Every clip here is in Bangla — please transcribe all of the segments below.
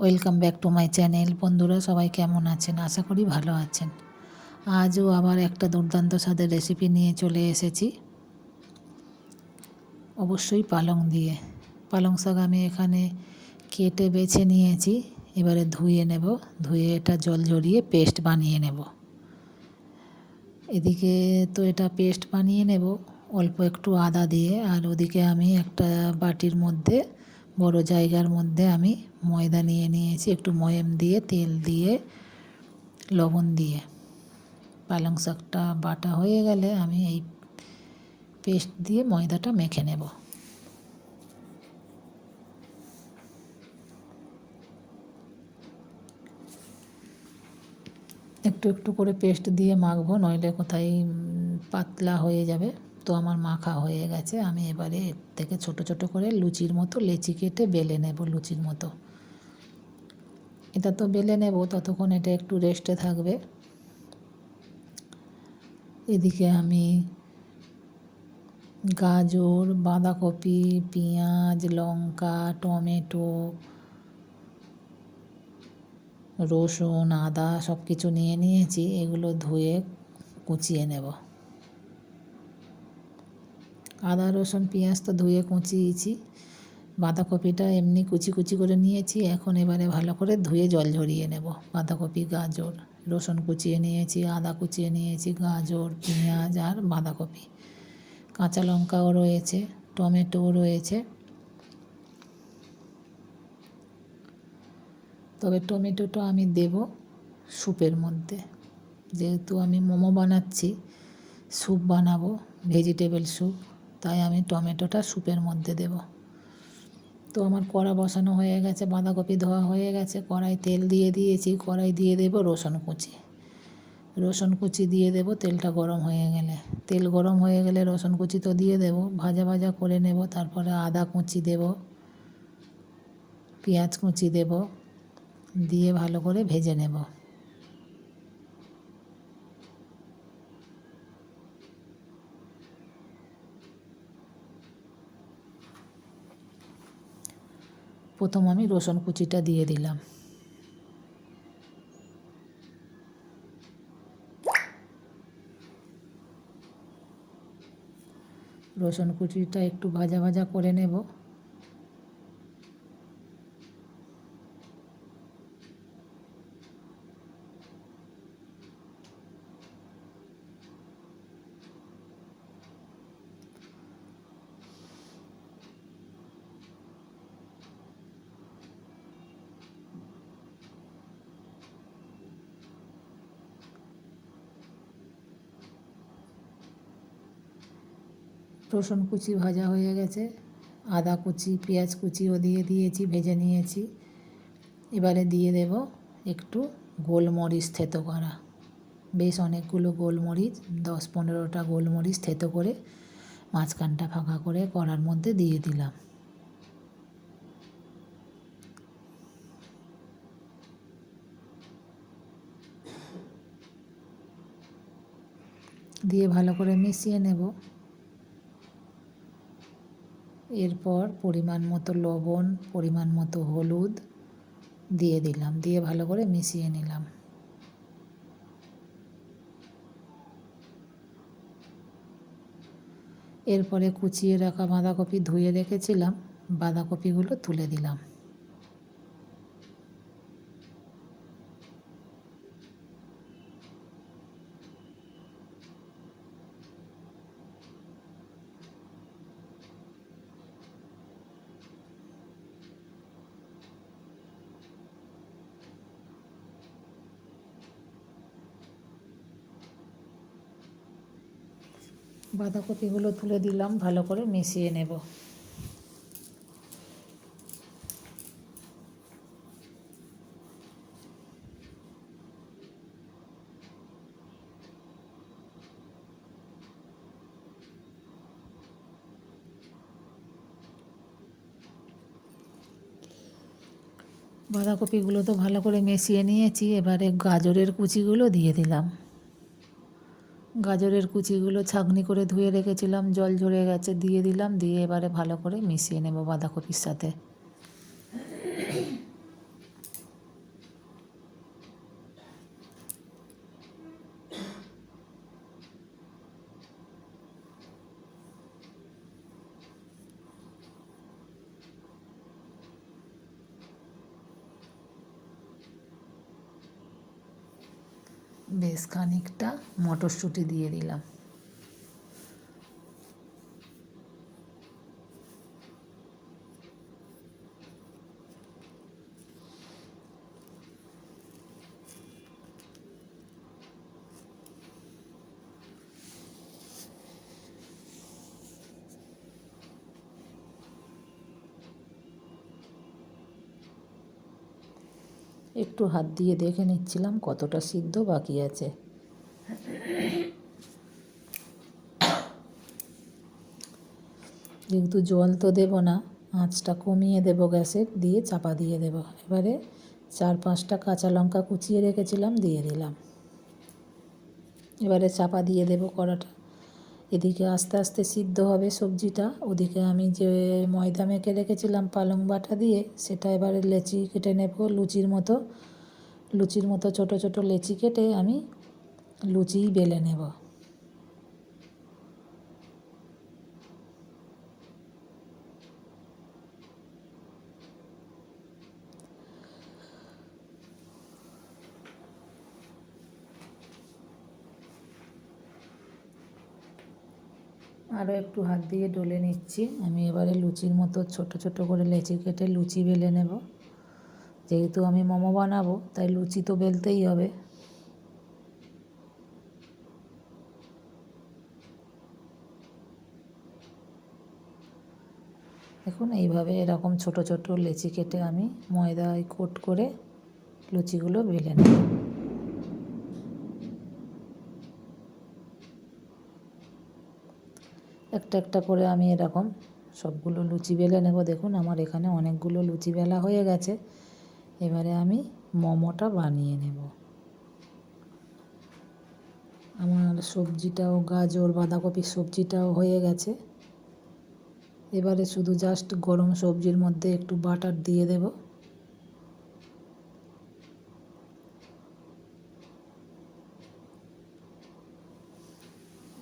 Welcome back to my channel বন্ধুরা, সবাই কেমন আছেন? আশা করি ভালো আছেন। আজও আবার একটা দুর্দান্ত স্বাদের রেসিপি নিয়ে চলে এসেছি। অবশ্যই পালং দিয়ে। পালং শাক আমি এখানে কেটে বেছে নিয়েছি। এবারে ধুয়ে নেব। ধুয়ে এটা জল ঝরিয়ে পেস্ট বানিয়ে নেব। এদিকে তো এটা পেস্ট বানিয়ে নেব। অল্প একটু আদা দিয়ে। আর ওদিকে আমি একটা বাটির মধ্যে বড় জায়গার মধ্যে আমি ময়দা নিয়ে নিয়েছি, একটু ময়েম দিয়ে, তেল দিয়ে, লবণ দিয়ে। পালং শাকটা বাটা হয়ে গেলে আমি এই পেস্ট দিয়ে ময়দাটা মেখে নেব। একটু একটু করে পেস্ট দিয়ে মাখবো, নইলে কোথায় পাতলা হয়ে যাবে। তো আমার মাখা হয়ে গেছে, আমি এবারে এর থেকে ছোট ছোট করে লুচির মতো লেচি কেটে বেলে নেব লুচির মতো। এটা তো বেলে নেব, ততক্ষণ এটা একটু রেস্টে থাকবে। এদিকে আমি গাজর, বাঁধাকপি, পেঁয়াজ, লঙ্কা, টমেটো, রসুন, আদা সব কিছু নিয়ে নিয়েছি, এগুলো ধুয়ে কুচিয়ে নেব। আদা, রসুন, পেঁয়াজ তো ধুয়ে কুচিয়েছি। বাঁধাকপিটা এমনি কুচি কুচি করে নিয়েছি। এখন এবারে ভালো করে ধুয়ে জল ঝরিয়ে নেব। বাঁধাকপি, গাজর, রসুন কুচিয়ে নিয়েছি, আদা কুচিয়ে নিয়েছি, গাজর, পেঁয়াজ আর বাঁধাকপি। কাঁচা লঙ্কাও রয়েছে, টমেটোও রয়েছে। তবে টমেটোটা আমি দেব স্যুপের মধ্যে। যেহেতু আমি মোমো বানাচ্ছি, স্যুপ বানাবো, ভেজিটেবল স্যুপ। তাই আমি টমেটোটা স্যুপের মধ্যে দেব। তো আমার কড়া বসানো হয়ে গেছে, বাঁধাকপি ধোয়া হয়ে গেছে, কড়াই তেল দিয়ে দিয়েছি, কড়াই দিয়ে দেব রসুন কুচি। রসুন কুচি দিয়ে দেব, তেলটা গরম হয়ে গেলে। তেল গরম হয়ে গেলে রসুন কুচি তো দিয়ে দেব, ভাজা ভাজা করে নেব, তারপরে আদা কুচি দেব, পেঁয়াজ কুচি দেব, দিয়ে ভালো করে ভেজে নেব। প্রথম আমি রসুন কুচিটা দিয়ে দিলাম। রসুন কুচিটা একটু ভাজা ভাজা করে নেব। রসুন কুচি ভাজা হয়ে গেছে। আদা কুচি, পেঁয়াজ কুচিও দিয়ে দিয়েছি, ভেজে নিয়েছি। এবারে দিয়ে দেব একটু গোলমরিচ থেতো করা। বেশ অনেকগুলো গোলমরিচ, দশ পনেরোটা গোলমরিচ থেতো করে মাঝখানটা ফাঁকা করে কড়ার মধ্যে দিয়ে দিলাম। দিয়ে ভালো করে মিশিয়ে নেব। এরপর পরিমাণ মতো লবণ, পরিমাণ মতো হলুদ দিয়ে দিলাম, দিয়ে ভালো করে মিশিয়ে নিলাম। এরপরে কুচিয়ে রাখা বাঁধাকপি ধুয়ে রেখেছিলাম, বাঁধাকপিগুলো তুলে দিলাম। বাঁধাকপিগুলো তুলে দিলাম, ভালো করে মিশিয়ে নেব। বাঁধাকপিগুলো তো ভালো করে মিশিয়ে নিয়েছি, এবারে গাজরের কুচিগুলো দিয়ে দিলাম। গাজরের কুচিগুলো ছাঁকনি করে ধুয়ে রেখেছিলাম, জল ঝরে গেছে, দিয়ে দিলাম, দিয়ে এবারে ভালো করে মিশিয়ে নেব বাঁধাকপির সাথে। বেশ খানিকটা মটরশুঁটি দিয়ে দিলাম। একটু হাত দিয়ে দেখে নিচ্ছিলাম কতটা সিদ্ধ বাকি আছে। যেহেতু জল তো দেবো না, আঁচটা কমিয়ে দেবো গ্যাসের, দিয়ে চাপা দিয়ে দেবো। এবারে চার পাঁচটা কাঁচা লঙ্কা কুচিয়ে রেখেছিলাম, দিয়ে দিলাম। এবারে চাপা দিয়ে দেবো কড়াটা। এদিকে আস্তে আস্তে সিদ্ধ হবে সবজিটা। ওদিকে আমি যে ময়দা মেখে রেখেছিলাম পালং বাটা দিয়ে, সেটা এবারে লেচি কেটে নেব লুচির মতো। লুচির মতো ছোট ছোট লেচি কেটে আমি লুচিই বেলে নেব। আরও একটু হাত দিয়ে ডলে নিচ্ছি। আমি এবারে লুচির মতো ছোট ছোট করে লেচি কেটে লুচি বেলে নেব। যেহেতু আমি মোমো বানাবো, তাই লুচি তো বেলতেই হবে। দেখুন, এইভাবে এরকম ছোট ছোট লেচি কেটে আমি ময়দায় কোট করে লুচিগুলো বেলে নেব। একটা একটা করে আমি এরকম সবগুলো লুচি বেলে নেব। দেখুন আমার এখানে অনেকগুলো লুচি বেলা হয়ে গেছে। এবারে আমি মোমোটা বানিয়ে নেব। আমার সবজিটাও গাজর, বাঁধাকপির সবজিটাও হয়ে গেছে। এবারে শুধু জাস্ট গরম সবজির মধ্যে একটু বাটার দিয়ে দেব।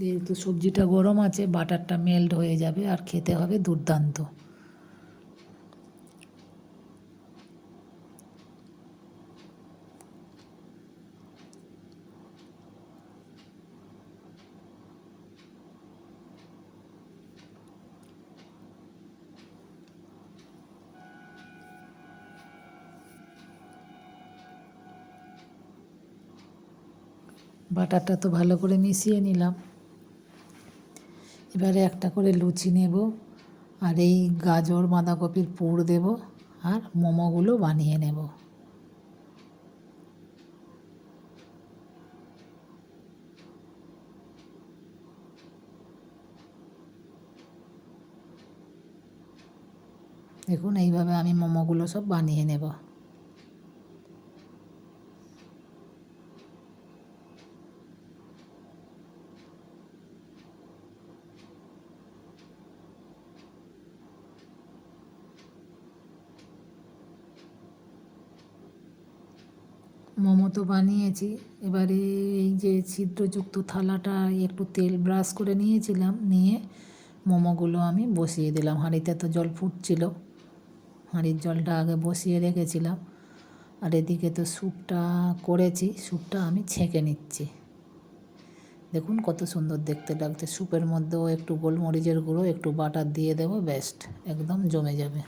যেহেতু সবজিটা গরম আছে, বাটারটা মেল্ট হয়ে যাবে আর খেতে হবে দুর্দান্ত। বাটারটা তো ভালো করে মিশিয়ে নিলাম। এবারে একটা করে লুচি নেব আর এই গাজর, বাঁধাকপির পুর দেব আর মোমোগুলো বানিয়ে নেব। দেখুন, এইভাবে আমি মোমোগুলো সব বানিয়ে নেব। মোমো তো বানিয়েছি। এবারে এই যে ছিদ্রযুক্ত থালাটা একটু তেল ব্রাশ করে নিয়েছিলাম, নিয়ে মোমোগুলো আমি বসিয়ে দিলাম। হাঁড়িতে তো জল ফুটছিল, হাঁড়ির জলটা আগে বসিয়ে রেখেছিলাম। আর এদিকে তো স্যুপটা করেছি, স্যুপটা আমি ছেঁকে নিচ্ছি। দেখুন কত সুন্দর দেখতে লাগছে। স্যুপের মধ্যেও একটু গোলমরিচের গুঁড়ো, একটু বাটার দিয়ে দেবো বেস্ট একদম জমে যাবে।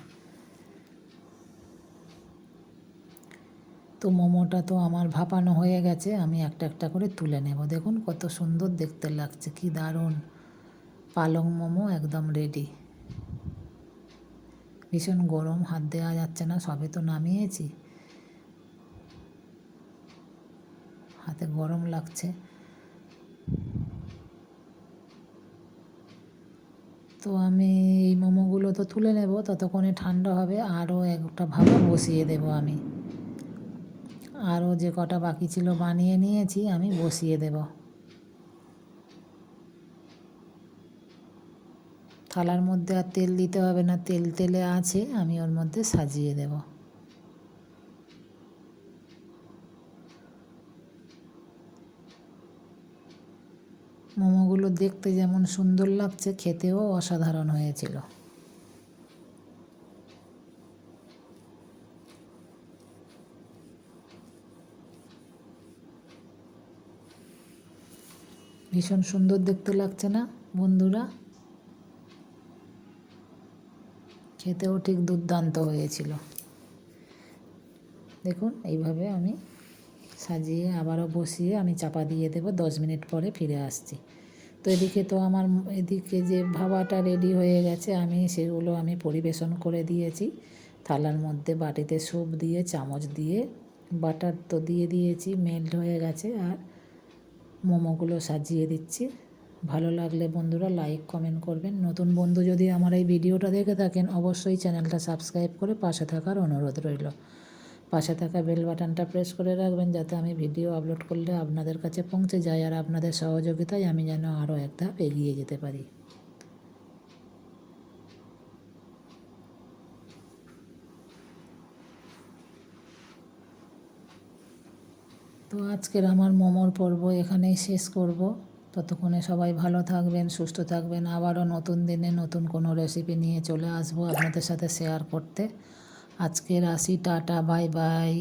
তো মোমোটা তো আমার ভাপানো হয়ে গেছে, আমি একটা একটা করে তুলে নেব। দেখুন কত সুন্দর দেখতে লাগছে, কি দারুণ। পালং মোমো একদম রেডি ভীষণ গরম, হাত দেওয়া যাচ্ছে না, সবে তো নামিয়েছি। হাতে গরম লাগছে। তো আমি এই মোমোগুলো তো তুলে নেব, ততক্ষণে ঠান্ডা হবে, আরও একটা ভাবা বসিয়ে দেব আমি। আরও যে কটা বাকি ছিল বানিয়ে নিয়েছি, আমি বসিয়ে দেব। থালার মধ্যে আর তেল দিতে হবে না, তেল তেলে আছে, আমি ওর মধ্যে সাজিয়ে দেব। মোমোগুলো দেখতে যেমন সুন্দর লাগছে, খেতেও অসাধারণ হয়েছিল। ভীষণ সুন্দর দেখতে লাগছে না, বন্ধুরা? খেতেও ঠিক দুর্দান্ত হয়েছিল। দেখুন, এইভাবে আমি সাজিয়ে আবারও বসিয়ে আমি চাপা দিয়ে দেবো, দশ মিনিট পরে ফিরে আসছি। তো এদিকে তো আমার, এদিকে যে ভাবাটা রেডি হয়ে গেছে, আমি সেগুলো আমি পরিবেশন করে দিয়েছি। থালার মধ্যে বাটিতে স্যুপ দিয়ে, চামচ দিয়ে, বাটার তো দিয়ে দিয়েছি, মেল্ট হয়ে গেছে, আর মোমোগুলো সাজিয়ে দিচ্ছি। ভালো লাগলে বন্ধুরা লাইক কমেন্ট করবেন। নতুন বন্ধু যদি আমার এই ভিডিওটা দেখে থাকেন, অবশ্যই চ্যানেলটা সাবস্ক্রাইব করে পাশে থাকার অনুরোধ রইল। পাশে থাকা বেল বাটনটা প্রেস করে রাখবেন যাতে আমি ভিডিও আপলোড করলে আপনাদের কাছে পৌঁছে যায় আর আপনাদের সহযোগিতায় আমি যেন আরও একটা এগিয়ে যেতে পারি। তো আজকের আমার মোমোর পর্ব এখানেই শেষ করব। ততক্ষণে সবাই ভালো থাকবেন, সুস্থ থাকবেন। আবারও নতুন দিনে নতুন কোনো রেসিপি নিয়ে চলে আসব আপনাদের সাথে শেয়ার করতে। আজকের আসি টাটা বাই বাই